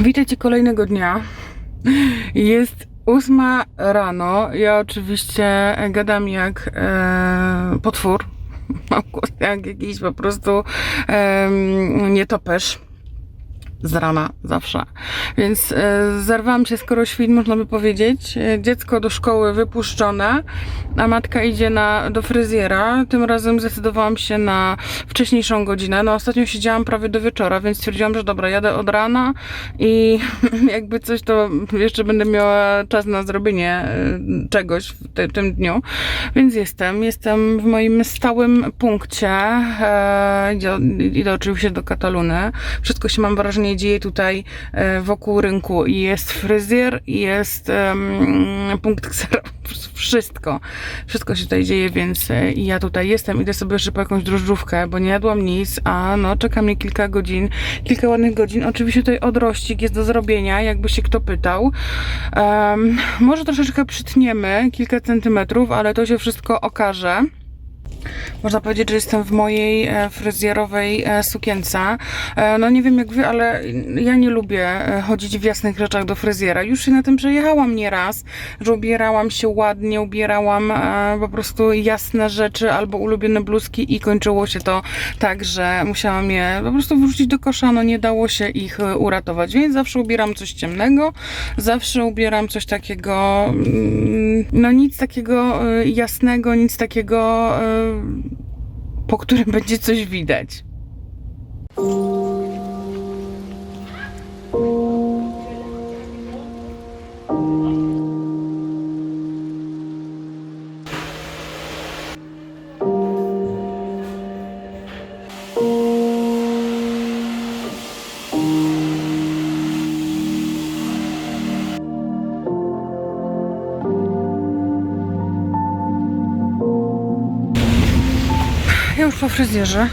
Witajcie kolejnego dnia. Jest ósma rano. Ja oczywiście gadam jak e, potwór. Mam głos jak jakiś po prostu e, nietoperz. Z rana zawsze. Więc e, zerwałam się skoro świt, można by powiedzieć. E, Dziecko do szkoły wypuszczone, a matka idzie na, do fryzjera. Tym razem zdecydowałam się na wcześniejszą godzinę. No ostatnio siedziałam prawie do wieczora, więc stwierdziłam, że dobra, jadę od rana i jakby coś, to jeszcze będę miała czas na zrobienie e, czegoś w te, tym dniu. Więc jestem. Jestem w moim stałym punkcie. E, idę, idę oczywiście do Kataluny. Wszystko się mam wrażenie dzieje tutaj e, wokół rynku. Jest fryzjer, jest em, punkt ksero. Wszystko. Wszystko się tutaj dzieje, więc e, ja tutaj jestem. Idę sobie jeszcze po jakąś drożdżówkę, bo nie jadłam nic, a no czeka mnie kilka godzin, kilka ładnych godzin. Oczywiście tutaj odrościk jest do zrobienia, jakby się kto pytał. Em, może troszeczkę przytniemy, kilka centymetrów, ale to się wszystko okaże. Można powiedzieć, że jestem w mojej e, fryzjerowej e, sukience. E, No nie wiem jak wy, ale ja nie lubię chodzić w jasnych rzeczach do fryzjera. Już się na tym przejechałam nieraz, że ubierałam się ładnie, ubierałam po prostu jasne rzeczy albo ulubione bluzki i kończyło się to tak, że musiałam je po prostu wrzucić do kosza, no nie dało się ich uratować. Więc zawsze ubieram coś ciemnego, zawsze ubieram coś takiego, mm, no nic takiego jasnego, nic takiego, po którym będzie coś widać. Już po fryzjerze.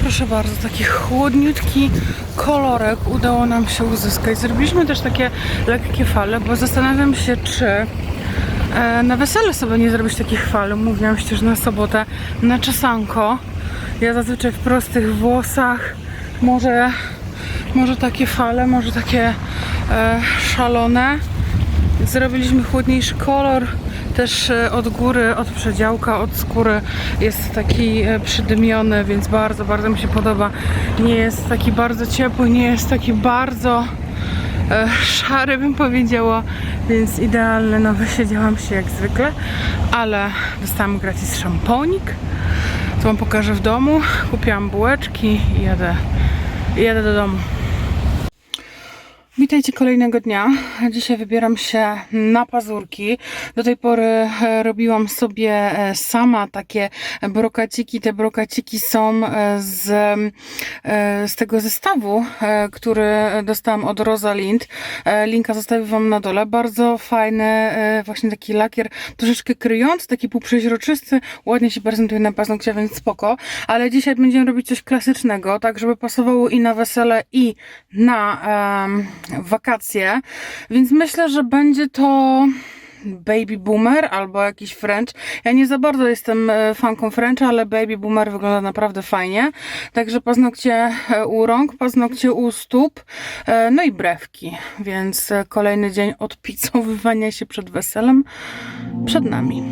Proszę bardzo, taki chłodniutki kolorek udało nam się uzyskać. Zrobiliśmy też takie lekkie fale, bo zastanawiam się, czy e, na wesele sobie nie zrobić takich fal. Mówiłam przecież na sobotę na czesanko. Ja zazwyczaj w prostych włosach. Może, może takie fale, może takie e, szalone. Zrobiliśmy chłodniejszy kolor. Też e, od góry, od przedziałka, od skóry jest taki e, przydymiony, więc bardzo, bardzo mi się podoba. Nie jest taki bardzo ciepły, nie jest taki bardzo e, szary, bym powiedziała, więc idealny. No, wysiedziałam się jak zwykle, ale dostałam gratis szamponik. To wam pokażę w domu. Kupiłam bułeczki i jadę, jadę do domu. Witajcie kolejnego dnia. Dzisiaj wybieram się na pazurki. Do tej pory e, robiłam sobie e, sama takie brokaciki. Te brokaciki są e, z, z tego zestawu, który dostałam od Rosalind. Linka zostawię Wam na dole. Bardzo fajny, właśnie taki lakier, troszeczkę kryjący, taki półprzeźroczysty. Ładnie się prezentuje na paznokcie, więc spoko. Ale dzisiaj będziemy robić coś klasycznego, tak żeby pasowało i na wesele, i na em, wakacje, więc myślę, że będzie to Baby Boomer albo jakiś French. Ja nie za bardzo jestem e, fanką Frencha, ale Baby Boomer wygląda naprawdę fajnie. Także paznokcie e, u rąk, paznokcie u stóp, e, no i brewki. Więc kolejny dzień odpicowywania się przed weselem przed nami.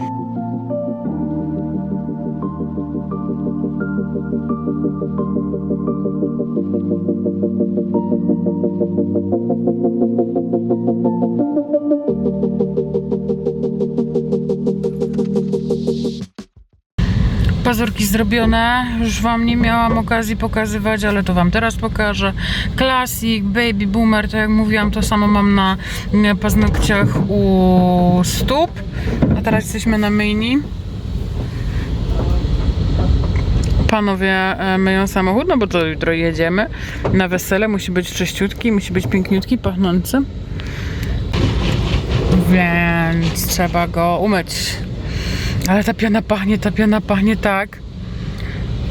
Pazurki zrobione, już Wam nie miałam okazji pokazywać, ale to Wam teraz pokażę. Classic, Baby Boomer, tak jak mówiłam, to samo mam na mm, paznokciach u stóp. A teraz jesteśmy na myjni. Panowie e, myją samochód, no bo to jutro jedziemy na wesele. Musi być czyściutki, musi być piękniutki, pachnący. Więc trzeba go umyć. Ale ta piana pachnie, ta piana pachnie tak,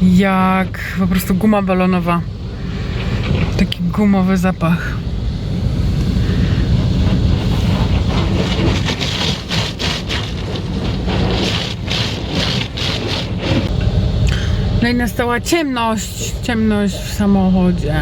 jak po prostu guma balonowa. Taki gumowy zapach. No i nastała ciemność, ciemność w samochodzie.